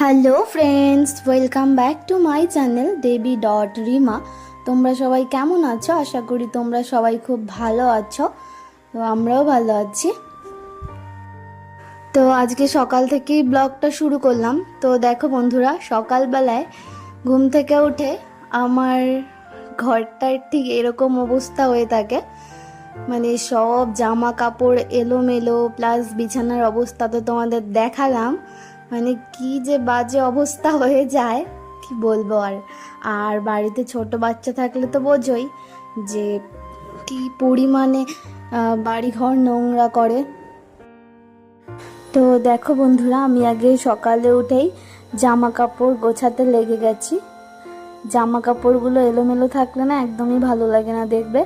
Hello friends welcome back to my channel Debi dot Rima তোমরা সবাই কেমন আছো? আশা করি তোমরা সবাই খুব ভালো আছো। তো আমরাও ভালো আছি। তো আজকে সকাল থেকেই ব্লগটা শুরু করলাম। তো দেখো বন্ধুরা, সকালবেলায় ঘুম থেকে উঠে আমার ঘরটার ঠিক এরকম অবস্থা হয়ে থাকে। মানে সব জামা কাপড় এলোমেলো প্লাস বিছানার অবস্থা তো তোমাদের দেখালাম। মানে কি যে বাজে অবস্থা হয়ে যায়, কি বলব আর। আর বাড়িতে ছোট বাচ্চা থাকলে তো বোঝোই যে কি পরিমাণে বাড়িঘর নোংরা করে। তো দেখো বন্ধুরা, আমি আগে সকালে উঠেই জামা কাপড় গোছাতে লেগে গেছি। জামা কাপড়গুলো এলোমেলো থাকলে না একদমই ভালো লাগে না দেখবে।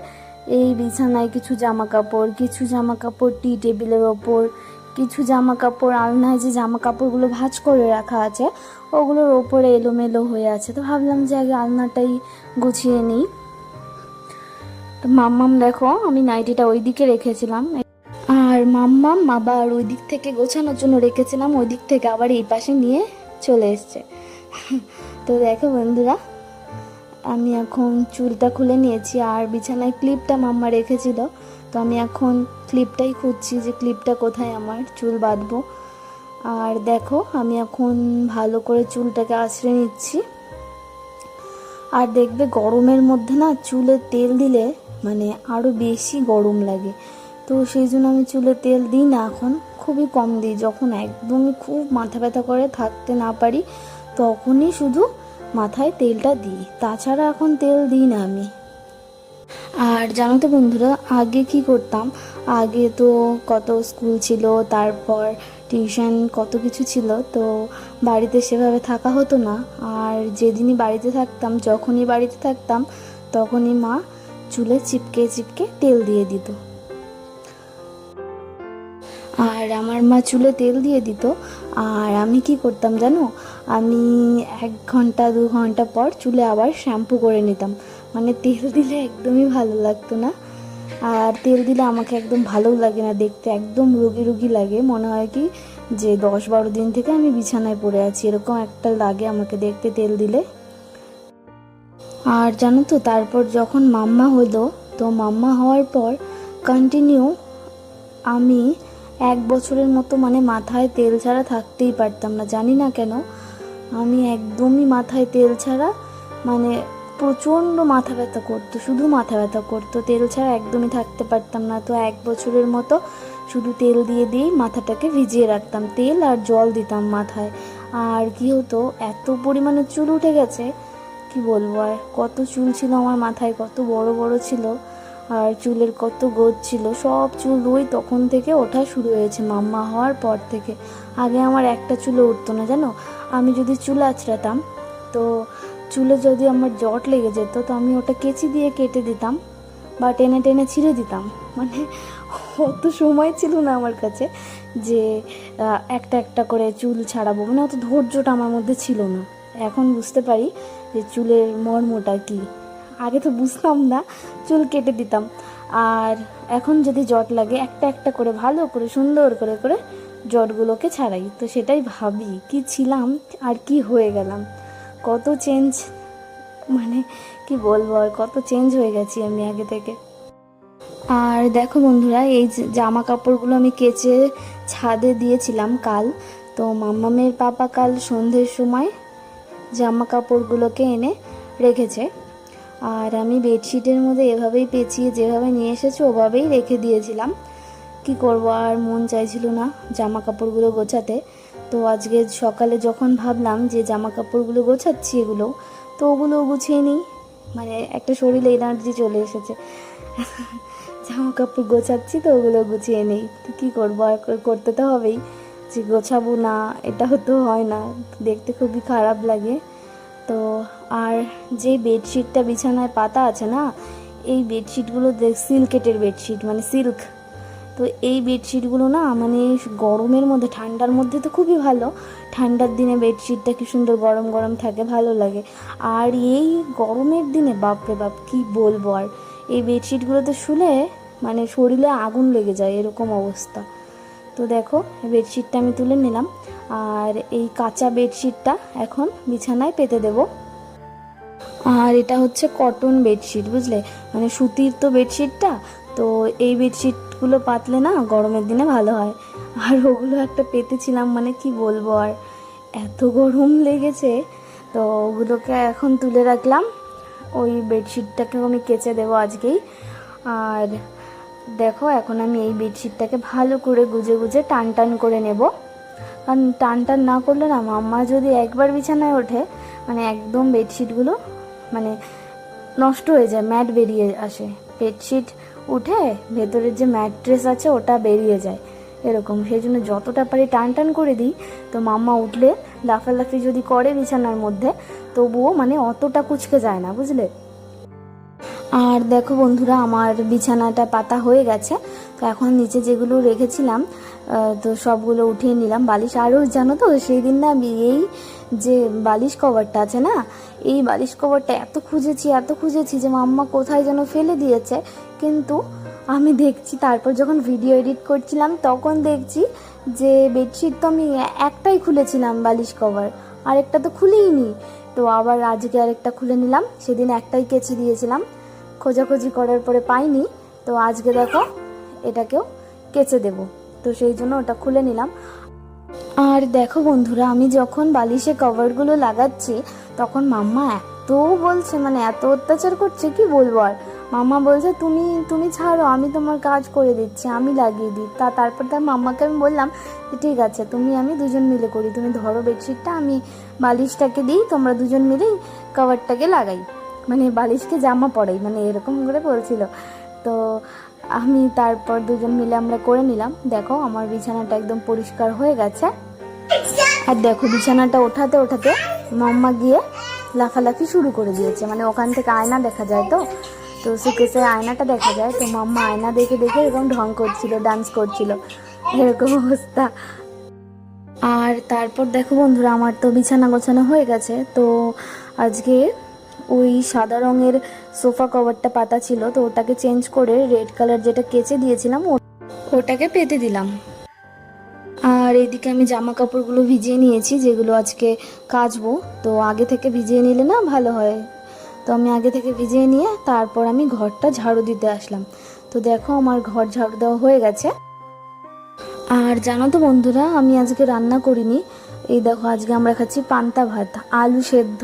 এই বিছানায় কিছু জামা কাপড় কিছু জামা কাপড় টি টেবিলের ওপর কিছু জামা কাপড় আলনায় যে জামা কাপড়গুলো ভাঁজ করে রাখা আছে, ওগুলোর ওপরে এলোমেলো হয়ে আছে। তো ভাবলাম যে আগে আলনাটাই গুছিয়ে নিই। তো মাম্মাম দেখো, আমি নাইটিটা ওই দিকে রেখেছিলাম। আর মাম্মাম আবার ওই দিক থেকে গোছানোর জন্য রেখেছিলাম, ওই দিক থেকে আবার এই পাশে নিয়ে চলে এসছে। তো দেখো বন্ধুরা, আমি এখন চুলটা খুলে নিয়েছি, আর বিছানায় ক্লিপটা মাম্মা রেখেছিল। তো আমি এখন ক্লিপটাই খুঁজছি যে ক্লিপটা কোথায় আমার চুল বাঁধবো। আর দেখো, আমি এখন ভালো করে চুলটাকে আঁচড়ে নিচ্ছি। আর দেখবে গরমের মধ্যে না চুলে তেল দিলে মানে আরও বেশি গরম লাগে। তো সেই জন্য আমি চুলে তেল দিই না এখন, খুবই কম দিই। যখন একদমই খুব মাথা ব্যথা করে থাকতে না পারি, তখনই শুধু মাথায় তেলটা দিই। তাছাড়া এখন তেল দিই না আমি। আর জানো তো বন্ধুরা, আগে কি করতাম? আগে তো কত স্কুল ছিল, তারপর টিউশন কত কিছু ছিল, তো বাড়িতে সেভাবে থাকা হতো না। আর যেদিনই বাড়িতে থাকতাম, যখনই বাড়িতে থাকতাম, তখনই মা চুলে চিপকে চিপকে তেল দিয়ে দিত। আর আমার মা চুলে তেল দিয়ে দিত। আর আমি কি করতাম জানো? আমি এক ঘণ্টা, দু ঘণ্টা পর চুলে আবার শ্যাম্পু করে নিতাম। মানে তেল দিলে একদমই ভালো লাগতো না। আর তেল দিলে আমাকে একদম ভালো লাগে না দেখতে, একদম রুগী রুগী লাগে। মনে হয় কি যে দশ বারো দিন থেকে আমি বিছানায় পড়ে আছি, এরকম একটা লাগে আমাকে দেখতে তেল দিলে। আর জানো তো, তারপর যখন মাম্মা হলো, তো মাম্মা হওয়ার পর কন্টিনিউ আমি এক বছরের মতো মানে মাথায় তেল ছাড়া থাকতেই পারতাম না, জানি না কেন। আমি একদমই মাথায় তেল ছাড়া মানে প্রচণ্ড মাথা ব্যথা করতো, শুধু মাথা ব্যথা করতো, তেল ছাড়া একদমই থাকতে পারতাম না। তো এক বছরের মতো শুধু তেল দিয়ে দিয়েই মাথাটাকে ভিজিয়ে রাখতাম, তেল আর জল দিতাম মাথায়। আর কি হতো, এত পরিমাণে চুল উঠে গেছে, কি বলব আর, কত চুল ছিল আমার মাথায়, কত বড় বড় ছিল। আর চুলের কত গোদ ছিল, সব চুল ওই তখন থেকে ওঠা শুরু হয়েছে, মাম্মা হওয়ার পর থেকে। আগে আমার একটা চুলও উঠতো না, জানো? আমি যদি চুল আঁচড়াতাম তো চুলে যদি আমার জট লেগে যেত, তো আমি ওটা কেচি দিয়ে কেটে দিতাম বা টেনে টেনে ছিঁড়ে দিতাম। মানে অত সময় ছিল না আমার কাছে যে একটা একটা করে চুল ছাড়াবো। মানে অত ধৈর্যটা আমার মধ্যে ছিল না। এখন বুঝতে পারি যে চুলের মর্মটা কী। আগে তো বুঝতাম না, চুল কেটে দিতাম। আর এখন যদি জট লাগে, একটা একটা করে, ভালো করে, সুন্দর করে করে জটগুলোকে ছাড়াই। তো সেটাই ভাবি, কি ছিলাম আর কি হয়ে গেলাম। কত চেঞ্জ মানে কি বলব আর, কত চেঞ্জ হয়ে গেছি আমি আগে থেকে। আর দেখো বন্ধুরা, এই জামা কাপড়গুলো আমি কেচে ছাদে দিয়েছিলাম কাল। তো মাম্মামের পাপা কাল সন্ধ্যের সময় জামা কাপড়গুলোকে এনে রেখেছে। আর আমি বেডশিটের মধ্যে এভাবেই পেঁচিয়ে যেভাবে নিয়ে এসেছি, ওভাবেই রেখে দিয়েছিলাম। কি করব, আর মন চাইছিল না জামা কাপড়গুলো গোছাতে। তো আজকে সকালে যখন ভাবলাম যে জামা কাপড়গুলো গোছাচ্ছি এগুলো, তো ওগুলো গুছিয়ে নিই। মানে একটা শরীরে এনার্জি চলে এসেছে। জামা কাপড় গোছাচ্ছি তো ওগুলো গুছিয়ে নেই। তো কী করব, আর করতে তো হবেই। যে গোছাবো না, এটাও তো হয় না। দেখতে খুবই খারাপ লাগে। তো আর যে বেডশিটটা বিছানায় পাতা আছে না, এই বেডশিটগুলো দেখ, সিল্কেটের বেডশিট মানে সিল্ক। তো এই বেডশিটগুলো না মানে গরমের মধ্যে, ঠান্ডার মধ্যে তো খুবই ভালো। ঠান্ডার দিনে বেডশিটটা কি সুন্দর গরম গরম থাকে, ভালো লাগে। আর এই গরমের দিনে, বাপরে বাপ, কি বলব আর। এই বেডশিটগুলোতে শুলে মানে শরীরে আগুন লেগে যায়, এরকম অবস্থা। তো দেখো বেডশিটটা আমি তুলে নিলাম। আর এই কাঁচা বেডশিটটা এখন বিছানায় পেতে দেব। আর এটা হচ্ছে কটন বেডশিট, বুঝলে? মানে সুতির তো বেডশিটটা, তো এই বেডশিটগুলো পাতলে না গরমের দিনে ভালো হয়। আর ওগুলো একটা পেতেছিলাম মানে কি বলব আর, এত গরম লেগেছে। তো ওগুলোকে এখন তুলে রাখলাম। ওই বেডশিটটাকে আমি কেচে দেবো আজকেই। আর দেখো, এখন আমি এই বেডশিটটাকে ভালো করে গুজে গুজে টান টান করে নেব। কারণ টান টান না করলে না মাম্মা যদি একবার বিছানায় ওঠে মানে একদম বেডশিটগুলো মানে নষ্ট হয়ে যায়, ম্যাট বেরিয়ে আসে। বেডশিট উঠে ভেতরের যে ম্যাট্রেস আছে ওটা বেরিয়ে যায় এরকম। সেই জন্য যতটা পারি টান টান করে দিই। তো মাম্মা উঠলে লাফালাফি যদি করে বিছানার মধ্যে, তবুও মানে অতটা কুচকে যায় না, বুঝলে? আর দেখো বন্ধুরা, আমার বিছানাটা পাতা হয়ে গেছে। তো এখন নিচে যেগুলো রেখেছিলাম তো সবগুলো উঠিয়ে নিলাম। বালিশ আরও, জানো তো, সেই দিন না এই যে বালিশ কভারটা আছে না, এই বালিশ কভারটা এত খুঁজেছি এত খুঁজেছি যে মাম্মা কোথায় যেন ফেলে দিয়েছে। কিন্তু আমি দেখছি, তারপর যখন ভিডিও এডিট করছিলাম, তখন দেখছি যে বেডশিট তো আমি একটাই খুলেছিলাম বালিশ কভার, আরেকটা তো খুলেই নি তো আবার আজকে আরেকটা খুলে নিলাম, সেদিন একটাই কেচে দিয়েছিলাম। খোঁজাখুঁজি করার পরে পাইনি, তো আজকে দেখো, এটাকেও কেচে দেব। তো সেই জন্য ওটা খুলে নিলাম। আর দেখো বন্ধুরা, আমি যখন বালিশে কভারগুলো লাগাচ্ছি, তখন মাম্মা এত বলছে মানে এত অত্যাচার করছে, কি বলব আর? মাম্মা বলছে, তুমি তুমি ছাড়ো, আমি তোমার কাজ করে দিচ্ছি, আমি লাগিয়ে দিই। তা তারপর তার মাম্মাকে আমি বললাম যে, ঠিক আছে, তুমি, আমি দুজন মিলে করি, তুমি ধরো বেডশিটটা, আমি বালিশটাকে দিই, তোমরা দুজন মিলেই কভারটাকে লাগাই। মানে বালিশকে জামা পরাই মানে এরকম করে বলছিল তো আমি তারপর দুজন মিলে আমরা করে নিলাম। দেখো, আমার বিছানাটা একদম পরিষ্কার হয়ে গেছে। আর দেখো, বিছানাটা ওঠাতে ওঠাতে মাম্মা গিয়ে লাফালাফি শুরু করে দিয়েছে। মানে ওখান থেকে আয়না দেখা যায় তো? তো সুকেসের আয়নাটা দেখা যায়। তো মাম্মা আয়না দেখে দেখে এরকম ঢং করছিল ডান্স করছিল। এরকম অবস্থা। আর তারপর দেখো বন্ধুরা, আমার তো বিছানা গোছানো হয়ে গেছে। তো আজকে ওই সাদা রঙের সোফা কভারটা পাতা ছিল, তো ওটাকে চেঞ্জ করে রেড কালার যেটা কেচে দিয়েছিলাম ওটাকে পেতে দিলাম। আর এদিকে আমি জামা কাপড়গুলো ভিজিয়ে নিয়েছি, যেগুলো আজকে কাচবো। তো আগে থেকে ভিজিয়ে নিলে না ভালো হয়। তো আমি আগে থেকে ভিজিয়ে নিয়ে তারপর আমি ঘরটা ঝাড়ু দিতে আসলাম। তো দেখো আমার ঘর ঝাড়ু দেওয়া হয়ে গেছে। আর জানো তো বন্ধুরা, আমি আজকে রান্না করিনি। এই দেখো, আজকে আমরা খাচ্ছি পান্তা ভাত, আলু সেদ্ধ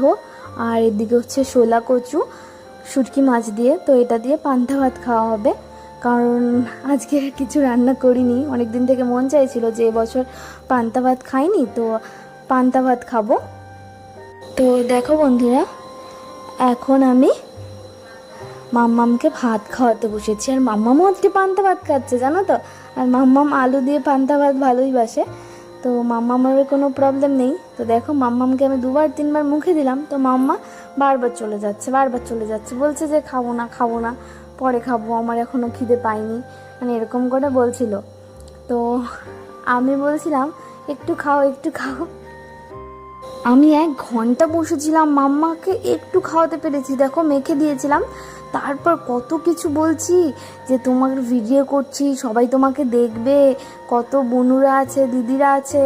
আর এদিকে হচ্ছে শোলা কচু, শুটকি মাছ দিয়ে, তো এটা দিয়ে পান্তা ভাত খাওয়া হবে। কারণ আজকে কিছু রান্না করিনি। অনেক দিন থেকে মন চাইছিল যে এবছর পান্তা ভাত খাইনি, তো পান্তা ভাত খাব। তো দেখো বন্ধুরা, এখন আমি মাম্মামকে ভাত খাওয়াতে বসেছি। আর মাম্মামও আজকে পান্তা ভাত খাচ্ছে, জানো তো? আর মাম্মাম আলু দিয়ে পান্তা ভাত ভালোই বাসে। তো মাম্মামের কোনো প্রবলেম নেই। তো দেখো মাম্মামকে আমি দুবার, তিনবার মুখে দিলাম। তো মাম্মা বারবার চলে যাচ্ছে, বারবার চলে যাচ্ছে। বলছে যে খাব না খাব না, পরে খাব। আমার এখনও খিদে পাইনি। মানে এরকম করে বলছিল। তো আমি বলছিলাম, একটু খাও একটু খাও। আমি এক ঘণ্টা বসেছিলাম মাম্মাকে, একটু খাওয়াতে পেরেছি। দেখো, মেখে দিয়েছিলাম। তারপর কত কিছু বলছি যে, তোমার ভিডিও করছি, সবাই তোমাকে দেখবে, কত বনুরা আছে, দিদিরা আছে,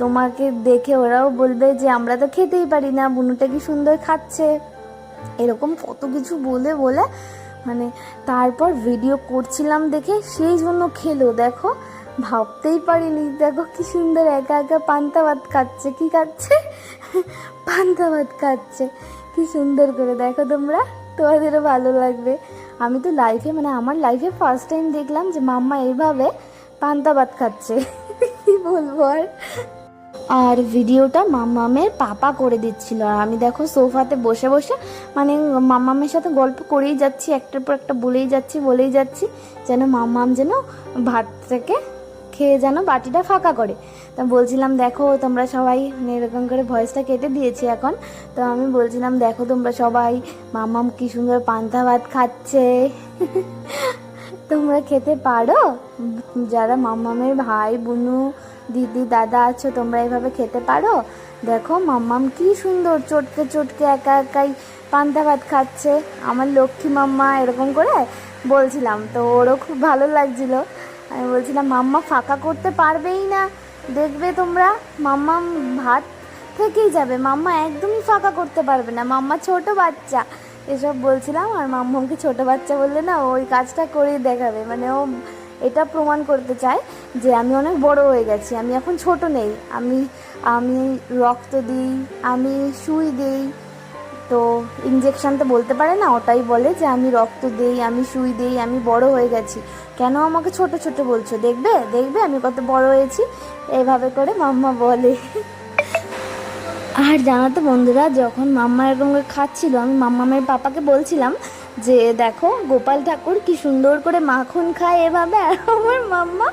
তোমাকে দেখে ওরাও বলবে যে, আমরা তো খেতেই পারি না বুনুটা কি সুন্দর খাচ্ছে। এরকম কত কিছু বলে বলে মানে তারপর ভিডিও করছিলাম দেখে, সেই জন্য খেলো, দেখো। ভাবতেই পারিনি। দেখো কি সুন্দর একা একা পান্তা ভাত খাচ্ছে। কি খাচ্ছে? পান্তা ভাত খাচ্ছে। কি সুন্দর করে। দেখো তোমরা, তোমাদেরও ভালো লাগবে। আমি তো লাইফে মানে আমার লাইফে ফার্স্ট টাইম দেখলাম যে মাম্মা এইভাবে পান্তা ভাত খাচ্ছে। কি বলব আর? আর ভিডিওটা মাম্মামের পাপা করে দিচ্ছিল। আর আমি দেখো সোফাতে বসে বসে মানে মাম্মামের সাথে গল্প করেই যাচ্ছি, একটার পর একটা বলেই যাচ্ছি বলেই যাচ্ছি, যেন মাম্মাম যেন ভাত থেকে খেয়ে যেন বাটিটা ফাঁকা করে। তা বলছিলাম, দেখো, তোমরা সবাই। মানে এরকম করে ভয়েসটা কেটে দিয়েছি এখন। তো আমি বলছিলাম, দেখো, তোমরা সবাই। মাম্মাম কি সুন্দর পান্তা ভাত খাচ্ছে। তোমরা খেতে পারো? যারা মাম্মামের ভাই, বুনু, দিদি, দাদা আছো, তোমরা এভাবে খেতে পারো? দেখো, মাম্মাম কি সুন্দর চটকে চটকে একা একাই পান্তা ভাত খাচ্ছে। আমার লক্ষ্মী মাম্মা এরকম করে বলছিলাম, তো ওরও খুব ভালো লাগছিল। আমি বলছিলাম, মাম্মা ফাঁকা করতে পারবেই না। দেখবে তোমরা, মাম্মা ভাত থেকেই যাবে। মাম্মা একদমই ফাঁকা করতে পারবে না। মাম্মা ছোট বাচ্চা। এসব বলছিলাম আর মাম্মামকে ছোট বাচ্চা বললে না, ওই কাজটা করেই দেখাবে। মানে ও এটা প্রমাণ করতে চায় যে আমি অনেক বড় হয়ে গেছি। আমি এখন ছোট নেই। আমি আমি রক্ত দিই, আমি সুই দিই তো ইঞ্জেকশন তো বলতে পারে না, ওটাই বলে যে আমি রক্ত দেই, আমি সুই দেই, আমি বড় হয়ে গেছি। কেন আমাকে ছোট ছোট বলছো? দেখবে? দেখবে? আমি কত বড় হয়েছি। এভাবে করে মাম্মা বলে। আর জানো তো বন্ধুরা, যখন মাম্মা এরকম করে খাচ্ছিল, আমি মাম্মামের পাপাকে বলছিলাম যে, দেখো, গোপাল ঠাকুর কি সুন্দর করে মাখন খায় এভাবে। আর আমার মাম্মা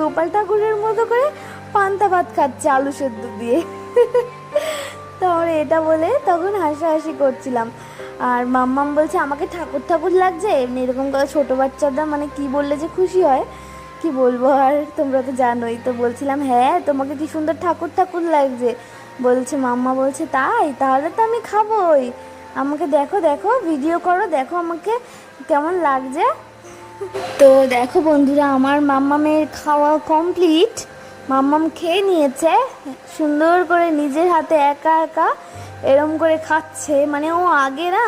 গোপাল ঠাকুরের মতো করে পান্তা ভাত খাচ্ছে আলু সেদ্ধ দিয়ে। তো আমরা এটা বলে তখন হাসাহাসি করছিলাম। আর মাম্মাম বলছে, আমাকে ঠাকুর ঠাকুর লাগছে? এমনি এরকম করে ছোটো বাচ্চারা মানে কি বললে যে খুশি হয়, কি বলব? আর তোমরা তো জানোই, তো বলছিলাম হ্যাঁ তোমাকে কি সুন্দর ঠাকুর ঠাকুর লাগছে? বলছে, মাম্মা বলছে, তাই, তাহলে তো আমি খাবোই। আমাকে দেখো দেখো ভিডিও করো, দেখো আমাকে কেমন লাগছে। তো দেখো বন্ধুরা, আমার মাম্মামের খাওয়া কমপ্লিট মাম্মাম খেয়ে নিয়েছে, সুন্দর করে নিজের হাতে একা একা এরম করে খাচ্ছে। মানে ও আগে না,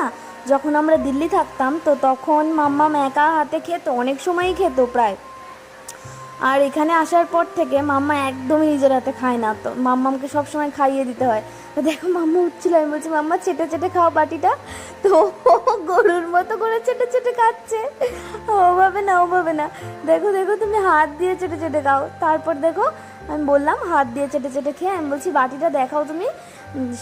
যখন আমরা দিল্লি থাকতাম, তো তখন মাম্মাম একা হাতে খেত, অনেক সময়ই খেত প্রায়। আর এখানে আসার পর থেকে মাম্মা একদমই নিজের হাতে খায় না, তো মাম্মামকে সবসময় খাইয়ে দিতে হয়। তো দেখো মাম্মা উঠছিল, আমি বলছি, মাম্মা চেটে চেটে খাও বাটিটা। তো গরুর মতো করে চেটে চেটে খাচ্ছে। ওভাবে না ওভাবে না। দেখো দেখো, তুমি হাত দিয়ে চেটে চেটে খাও। তারপর দেখো আমি বললাম, হাত দিয়ে চেটে চেটে খেয়ে আমি বলছি, বাটিটা দেখাও তুমি।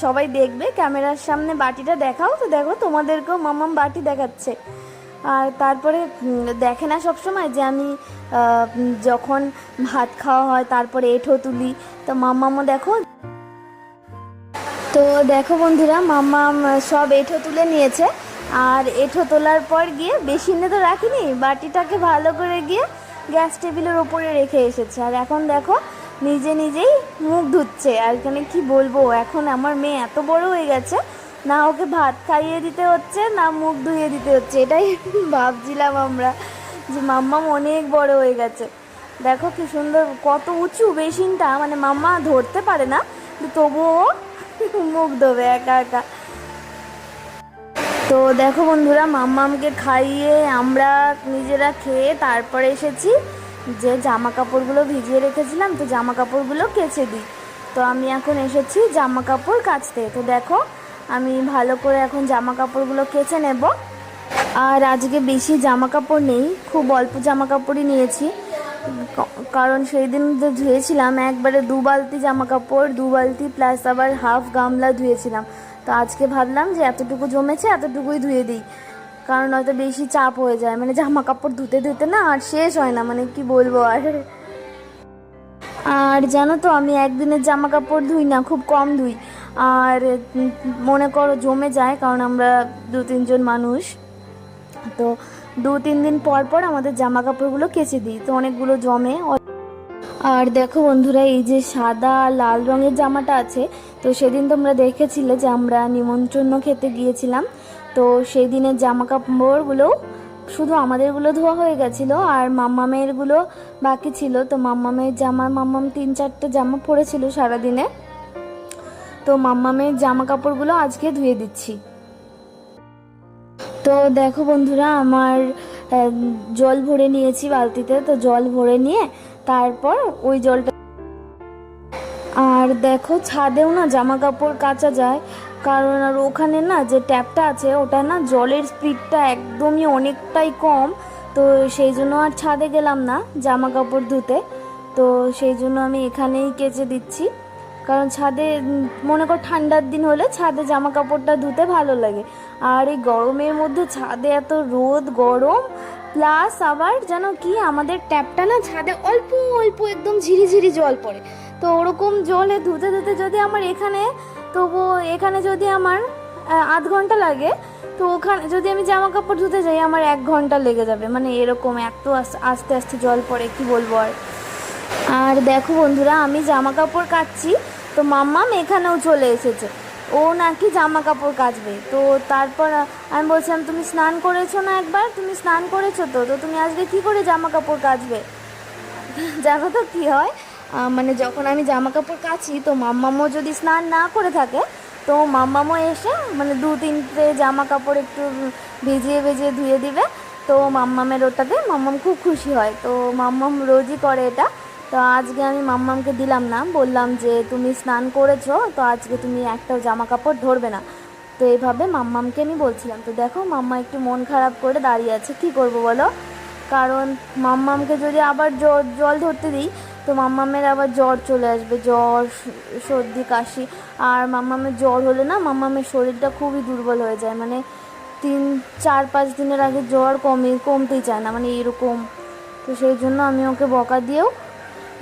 সবাই দেখবে, ক্যামেরার সামনে বাটিটা দেখাও। তো দেখো, তোমাদেরকেও মাম্মাম বাটি দেখাচ্ছে। আর তারপরে দেখে না সব সময় যে আমি যখন ভাত খাওয়া হয়, তারপরে এঁঠো তুলি। তো মাম্মামও দেখো। তো দেখো বন্ধুরা মাম্মাম সব এঁঠো তুলে নিয়েছে। আর এঁঠো তোলার পর গিয়ে বেসিনে তো রাখিনি, বাটিটাকে ভালো করে গিয়ে গ্যাস টেবিলের ওপরে রেখে এসেছে। আর এখন দেখো নিজে নিজেই মুখ ধুচ্ছে। আর এখানে কি বলব, এখন আমার মেয়ে এত বড় হয়ে গেছে, না ওকে ভাত খাইয়ে দিতে হচ্ছে, না মুখ ধুয়ে দিতে হচ্ছে। এটাই ভাবছিলাম আমরা যে মাম্মাম অনেক বড় হয়ে গেছে। দেখো কি সুন্দর, কত উঁচু বেসিনটা মানে মাম্মা ধরতে পারে না তবুও মুখ ধোবে একা একা। তো দেখো বন্ধুরা, মাম্মামকে খাইয়ে আমরা নিজেরা খেয়ে তারপরে এসেছি। যে জামা কাপড়গুলো ভিজিয়ে রেখেছিলাম, তো জামা কাপড়গুলো কেচে দিই। তো আমি এখন এসেছি জামা কাপড় কাচতে। তো দেখো, আমি ভালো করে এখন জামা কাপড়গুলো কেচে নেব। আর আজকে বেশি জামা কাপড় নেই, খুব অল্প জামা কাপড়ই নিয়েছি কারণ সেই দিন যে ধুয়েছিলাম, একবারে দু বালতি জামা কাপড় দু বালতি প্লাস আবার হাফ গামলা ধুয়েছিলাম। তো আজকে ভাবলাম যে এতটুকু জমেছে, এতটুকুই ধুয়ে দিই। কারণ হয়তো বেশি চাপ হয়ে যায়। মানে জামা কাপড় ধুতে ধুতে না আর শেষ হয় না মানে কি বলব আর? আর জানো তো, আমি একদিনের জামা কাপড় ধুই না, খুব কম ধুই। আর মনে করো জমে যায়, কারণ আমরা দু তিনজন মানুষ। তো দু তিন দিন পর পর আমাদের জামা কাপড়গুলো কেচে দিই, তো অনেকগুলো জমে। আর দেখো বন্ধুরা, এই যে সাদা, লাল রঙের জামাটা আছে, তো সেদিন তোমরা দেখেছিলে যে আমরা নিমন্ত্রণ খেতে গিয়েছিলাম। তো সেই দিনের জামা কাপড়গুলো শুধু আমাদেরগুলো ধোয়া হয়ে গেছিল আর মাম্মামেরগুলো বাকি ছিল। তো মাম্মামের জামা, মাম্মাম তিন চারটে জামা পরেছিল সারাদিনে। তো মাম্মামের জামা কাপড়গুলো আজকে ধুয়ে দিচ্ছি। তো দেখো বন্ধুরা, আমার জল ভরে নিয়েছি বালতিতে। তো জল ভরে নিয়ে তারপর ওই জলটা আর দেখো ছাদেও না জামা কাপড় কাচা যায়। কারণ আর ওখানে না যে ট্যাপটা আছে, ওটা না জলের স্পিডটা একদমই অনেকটাই কম। তো সেই জন্য আর ছাদে গেলাম না জামা কাপড় ধুতে। তো সেই জন্য আমি এখানেই কেচে দিচ্ছি। কারণ ছাদে মনে কর ঠান্ডার দিন হলে ছাদে জামা কাপড়টা ধুতে ভালো লাগে। আর এই গরমের মধ্যে ছাদে এত রোদ, গরম, প্লাস আবার যেন কি আমাদের ট্যাপটা না ছাদে অল্প অল্প একদম ঝিরিঝিরি জল পড়ে। তো ওরকম জলে ধুতে ধুতে যদি আমার এখানে তবু এখানে যদি আমার আধ ঘণ্টা লাগে, তো ওখানে, যদি আমি জামা কাপড় ধুতে যাই, আমার এক ঘণ্টা লেগে যাবে। মানে এরকম এত আস্তে আস্তে জল পড়ে, কি বলব আর? আর দেখো বন্ধুরা, আমি জামা কাপড় কাচ্ছি তো মাম্মাম এখানেও চলে এসেছে। ও নাকি জামা কাপড় কাচবে। তো তারপর আমি বলছিলাম, তুমি স্নান করেছ না একবার? তুমি স্নান করেছ তো তো তুমি আজকে কি করে জামা কাপড় কাচবে? জানো তো কী হয়? মানে যখন আমি জামা কাপড় কাচি, তো মাম্মামও যদি স্নান না করে থাকে, তো মাম্মামও এসে মানে দু তিনটে জামা কাপড় একটু ভিজিয়ে ভিজিয়ে ধুয়ে দিবে। তো মাম্মামের ওটাতে মাম্মাম খুব খুশি হয়। তো মাম্মাম রোজই করে এটা। তো আজকে আমি মাম্মামকে দিলাম না, বললাম যে তুমি স্নান করেছ, তো আজকে তুমি একটাও জামা কাপড় ধরবে না। তো এইভাবে মাম্মামকে আমি বলছিলাম, তো দেখো মাম্মা একটু মন খারাপ করে দাঁড়িয়ে আছে, কি করব বলো? কারণ মাম্মামকে যদি আবার জল ধরতে দিই তো মাম্মামের আবার জ্বর চলে আসবে, জ্বর, সর্দি, কাশি। আর মাম্মামের জ্বর হলে না, মাম্মামের শরীরটা খুবই দুর্বল হয়ে যায়। মানে তিন, চার, পাঁচ দিনের আগে জ্বর কমে, কমতেই চায় না মানে এরকম। তো সেই জন্য আমি ওকে বকা দিয়েও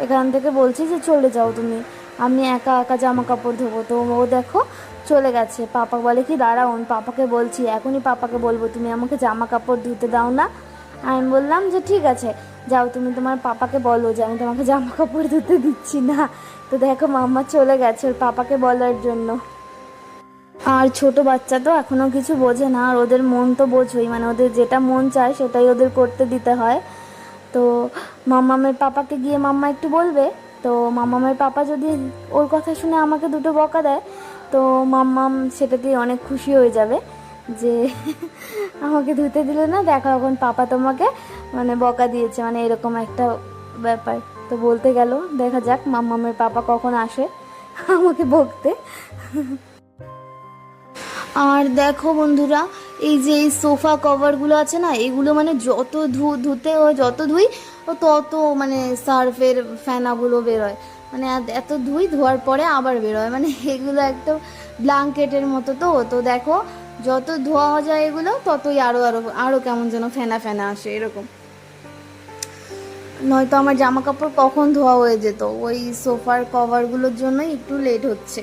এখান থেকে বলছি যে, চলে যাও তুমি। আমি একা একা জামা কাপড় ধোবো। তো ও দেখো চলে গেছে। পাপা বলে কি, দাঁড়াও পাপাকে বলছি, এখনই পাপাকে বলব, তুমি আমাকে জামা কাপড় ধুতে দাও না। আমি বললাম যে ঠিক আছে, যাও তুমি তোমার পাপাকে বলো যে আমি তোমাকে জামা কাপড় ধুতে দিচ্ছি না। তো দেখো মাম্মা চলে গেছে ওর পাপাকে বলার জন্য। আর ছোট বাচ্চা তো এখনও কিছু বোঝে না, আর ওদের মন তো বোঝোই মানে ওদের যেটা মন চায় সেটাই ওদের করতে দিতে হয়। তো মাম্মামের পাপাকে গিয়ে মাম্মা একটু বলবে, তো মাম্মামের পাপা যদি ওর কথা শুনে আমাকে দুটো বকা দেয়, তো মাম্মাম সেটাতেই অনেক খুশি হয়ে যাবে। যে আমাকে ধুতে দিলে না, দেখো এখন পাপা তোমাকে মানে বকা দিয়েছে মানে এরকম একটা ব্যাপার। তো বলতে গেল, দেখা যাক মাম্মামের পাপা কখন আসে আমাকে বকতে। আর দেখো বন্ধুরা, এই যে এই সোফা কভারগুলো আছে না, এগুলো মানে যত ধু, ধুতে ও যত ধুই, তত মানে সার্ফের ফেনাগুলো বেরোয় মানে এত- ধুই ধোয়ার পরে আবার বেরোয় মানে এগুলো একটা ব্ল্যাঙ্কেটের মতো তো তো দেখো যত ধোয়া হয়ে যায় এগুলো, ততই আরও আরও আরও কেমন যেন ফেনা ফেনা আসে, এরকম। নয়তো আমার জামা কাপড় কখন ধোয়া হয়ে যেত, ওই সোফার কভারগুলোর জন্যই একটু লেট হচ্ছে।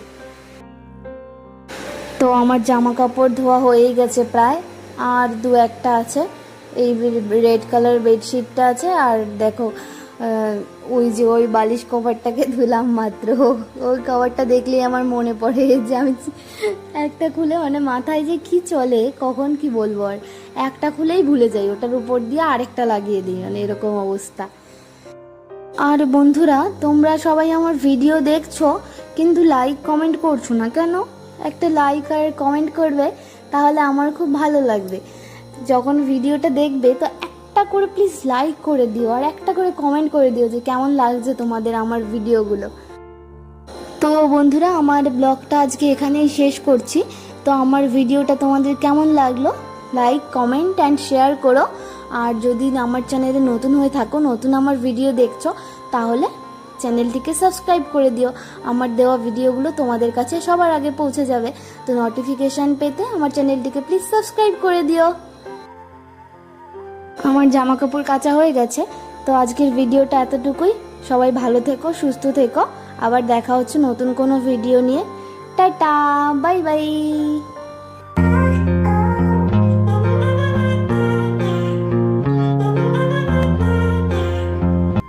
তো আমার জামা কাপড় ধোয়া হয়েই গেছে প্রায়, আর দু একটা আছে, এই রেড কালার বেডশিটটা আছে, আর দেখো ওই যে ওই বালিশ কভারটাকে ধুলাম মাত্র। ওই কভারটা দেখলেই আমার মনে পড়ে যে আমি একটা খুলে মানে মাথায় যে কি চলে, কখন কি বলব আর। একটা খুলেই ভুলে যাই, ওটার উপর দিয়ে আরেকটা লাগিয়ে দিই মানে এরকম অবস্থা। আর বন্ধুরা, তোমরা সবাই আমার ভিডিও দেখছ, কিন্তু লাইক কমেন্ট করছ না কেন? একটা লাইক আর কমেন্ট করবে, তাহলে আমার খুব ভালো লাগবে। যখন ভিডিওটা দেখবে, তো একটা করে প্লিজ লাইক করে দিও আর একটা করে কমেন্ট করে দিও যে কেমন লাগছে তোমাদের আমার ভিডিওগুলো তো বন্ধুরা, আমার ব্লগটা আজকে এখানেই শেষ করছি। তো আমার ভিডিওটা তোমাদের কেমন লাগল? লাইক কমেন্ট অ্যান্ড শেয়ার করো। আর যদি আমার চ্যানেলে নতুন হয়ে থাকো, নতুন আমার ভিডিও দেখছ, তাহলে চ্যানেলটিকে সাবস্ক্রাইব করে দিও। আমার দেওয়া ভিডিওগুলো তোমাদের কাছে সবার আগে পৌঁছে যাবে। তো নোটিফিকেশান পেতে আমার চ্যানেলটিকে প্লিজ সাবস্ক্রাইব করে দিও। আমার জামা কাপড় কাঁচা হয়ে গেছে, তো আজকের ভিডিওটা এতটুকুই। সবাই ভালো থেকো, সুস্থ থেকো। আবার দেখা হচ্ছে নতুন কোনো ভিডিও নিয়ে। Tata, bye bye.